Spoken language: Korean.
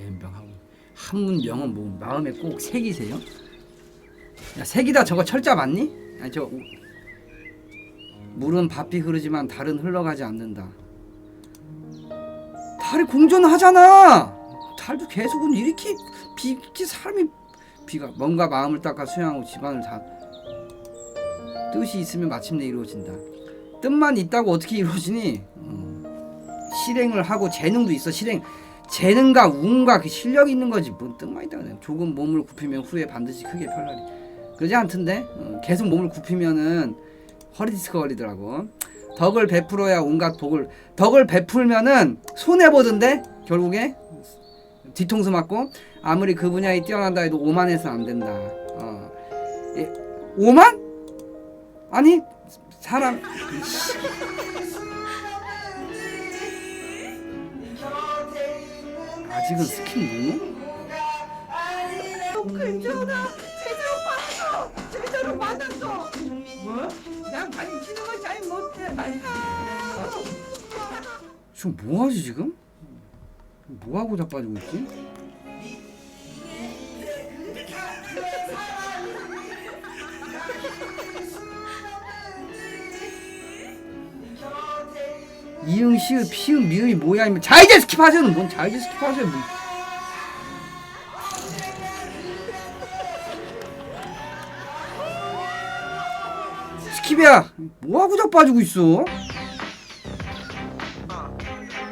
예병하고 한문 명은 뭐 마음에 꼭 새기세요? 야 새기다 저거 철자 맞니? 아니 저 우- 물은 바삐 흐르지만 달은 흘러가지 않는다. 달이 공존하잖아. 달도 계속은 이렇게 비 이렇게 사람이 비가 뭔가 마음을 닦아 수양하고 집안을 다 뜻이 있으면 마침내 이루어진다. 뜻만 있다고 어떻게 이루어지니? 어. 실행을 하고 재능도 있어 실행. 재능과 운과 그 실력이 있는 거지. 뭔 뜻만 있다 조금 몸을 굽히면 후에 반드시 크게 펼라리 그러지 않던데? 어, 계속 몸을 굽히면은 허리 디스크 걸리더라고. 덕을 베풀어야 온갖 복을. 덕을 베풀면은 손해 보던데? 결국에? 뒤통수 맞고? 아무리 그 분야에 뛰어난다 해도 오만해서 안 된다. 어. 예, 오만? 아니 사람 아직은 스킨? 괜찮아 제대로 받았어 제대로 받았어 뭐? 난거잘 못해 아야 지금 뭐하지 지금? 뭐하고 자빠지고 있지? 이응 시읒 피읒 미읒이 뭐야 이면 자 이제 스킵하세요는 뭔 자 이제 스킵하세요 뭐. 스킵이야 뭐하고 자빠지고 있어?